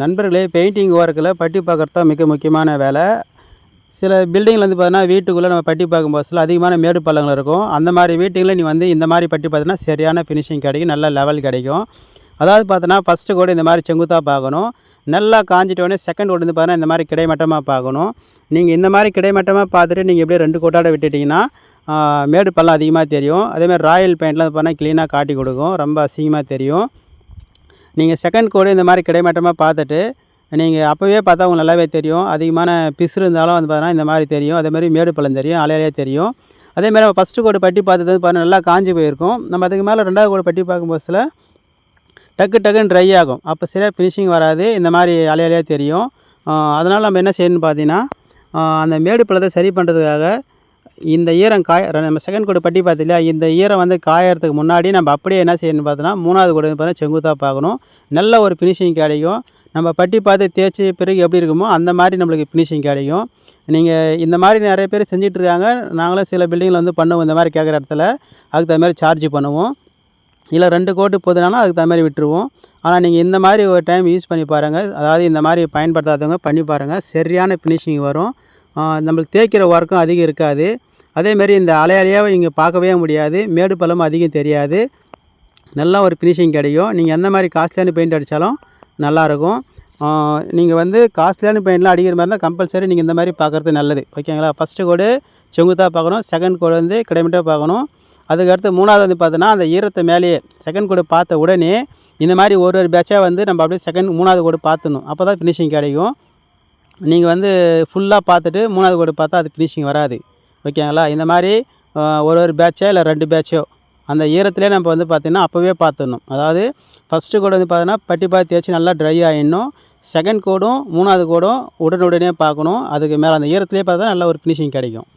நண்பர்களே பெயிண்டிங் ஒர்க்கில் பட்டி பார்க்குறது தான் மிக முக்கியமான வேலை. சில பில்டிங்கில் வந்து பார்த்தீங்கன்னா வீட்டுக்குள்ளே நம்ம பட்டி பார்க்கும் போதுல அதிகமான மேடு பள்ளங்கள் இருக்கும். அந்த மாதிரி வீட்டுகளில் நீ வந்து இந்த மாதிரி பட்டி பார்த்தீங்கன்னா சரியான ஃபினிஷிங் கிடைக்கும் நல்ல லெவல் கிடைக்கும். அதாவது பார்த்தோன்னா ஃபஸ்ட்டு கூட இந்த மாதிரி செங்குத்தாக பார்க்கணும். நல்லா காஞ்சிட்டோடனே செகண்ட் கோடு வந்து பார்த்தீங்கன்னா இந்த மாதிரி கிடைமட்டமாக பார்க்கணும். நீங்கள் இந்த மாதிரி கிடைமட்டமாக பார்த்துட்டு நீங்கள் எப்படியே ரெண்டு கோட்டாட விட்டுட்டிங்கன்னா மேடு பள்ளம் அதிகமாக தெரியும். அதேமாதிரி ராயல் பெயிண்ட்லாம் பார்த்தீங்கன்னா க்ளீனாக காட்டி கொடுக்கும். ரொம்ப அசிங்கமாக தெரியும். நீங்கள் செகண்ட் கோடு இந்த மாதிரி கிடைமட்டமாக பார்த்துட்டு நீங்கள் அப்போவே பார்த்தா உங்களுக்கு நல்லாவே தெரியும். அதிகமான பிசு இருந்தாலும் வந்து பார்த்தீங்கன்னா இந்த மாதிரி தெரியும். அதேமாதிரி மேடு பழம் தெரியும் அலையிலே தெரியும். அதேமாதிரி நம்ம ஃபஸ்ட்டு கோடு பட்டி பார்த்தது பார்த்தீங்கன்னா நல்லா காஞ்சி போயிருக்கும். நம்ம அதுக்கு மேலே ரெண்டாவது கோடு பட்டி பார்க்கும்போதுல டக்கு டக்குன்னு ட்ரை ஆகும். அப்போ சரியாக ஃபினிஷிங் வராது. இந்த மாதிரி அலையிலே தெரியும். அதனால் நம்ம என்ன செய்யணும்னு பார்த்தீங்கன்னா அந்த மேடு பழத்தை சரி பண்ணுறதுக்காக இந்த ஈரம் காய நம்ம செகண்ட் கோடு பட்டி பார்த்து இந்த ஈரம் வந்து காயறதுக்கு முன்னாடி நம்ம அப்படியே என்ன செய்யணும்னு பார்த்தோன்னா மூணாவது கோடு பார்த்தீங்கன்னா செங்குத்தாக பார்க்கணும். நல்ல ஒரு ஃபினிஷிங் கிடைக்கும். நம்ம பட்டி பார்த்து தேய்ச்சி பிறகு எப்படி இருக்குமோ அந்த மாதிரி நம்மளுக்கு ஃபினிஷிங் கிடைக்கும். நீங்கள் இந்த மாதிரி நிறைய பேர் செஞ்சிட்ருக்காங்க. நாங்களும் சில பில்டிங்கில் வந்து பண்ணுவோம் இந்த மாதிரி கேட்குற இடத்துல. அதுக்கு தகுந்த மாதிரி சார்ஜ் பண்ணுவோம். இல்லை ரெண்டு கோட்டு போதுனாலும் அதுக்கு தகுந்த மாதிரி விட்டுருவோம். ஆனால் நீங்கள் இந்த மாதிரி ஒரு டைம் யூஸ் பண்ணி பாருங்கள் அதாவது இந்த மாதிரி பயன்படுத்தாதவங்க பண்ணி பாருங்கள் சரியான ஃபினிஷிங் வரும். நம்மளுக்கு தேய்க்கிற ஒர்க்கும் அதிகம் இருக்காது. அதேமாரி இந்த அலையாலையாக நீங்கள் பார்க்கவே முடியாது. மேடு பள்ளமும் அதிகம் தெரியாது. நல்லா ஒரு ஃபினிஷிங் கிடைக்கும். நீங்கள் எந்த மாதிரி காஸ்ட்லியான பெயிண்ட் அடித்தாலும் நல்லாயிருக்கும். நீங்கள் வந்து காஸ்ட்லியான பெயிண்ட்லாம் அடிக்கிற மாதிரி இருந்தால் கம்பல்சரி நீங்கள் இந்த மாதிரி பார்க்குறது நல்லது. ஓகேங்களா ஃபஸ்ட்டு கோடு செங்குத்தாக பார்க்கணும். செகண்ட் கோடு வந்து கிடைமட்டாக பார்க்கணும். அதுக்கடுத்து மூணாவது வந்து பார்த்தோன்னா அந்த ஈரத்தை மேலேயே செகண்ட் கோடு பார்த்த உடனே இந்த மாதிரி ஒரு ஒரு பேட்சாக வந்து நம்ம அப்படியே செகண்ட் மூணாவது கோடு பார்த்துணும் அப்போ தான் ஃபினிஷிங் கிடைக்கும். நீங்கள் வந்து ஃபுல்லாக பார்த்துட்டு மூணாவது கோடு பார்த்தா அது ஃபினிஷிங் வராது. ஓகேங்களா? இந்த மாதிரி ஒரு ஒரு பேட்சோ இல்லை ரெண்டு பேட்சோ அந்த ஈரத்திலே நம்ம வந்து பார்த்திங்கன்னா அப்போவே பார்த்துடணும். அதாவது ஃபஸ்ட்டு கோடு வந்து பார்த்தீங்கன்னா பட்டி பார்த்து தேய்ச்சி நல்லா ட்ரை ஆகிடணும் செகண்ட் கோடும் மூணாவது கோடும் உடனுடனே பார்க்கணும். அதுக்கு மேலே அந்த ஈரத்திலே பார்த்தா நல்ல ஒரு ஃபினிஷிங் கிடைக்கும்.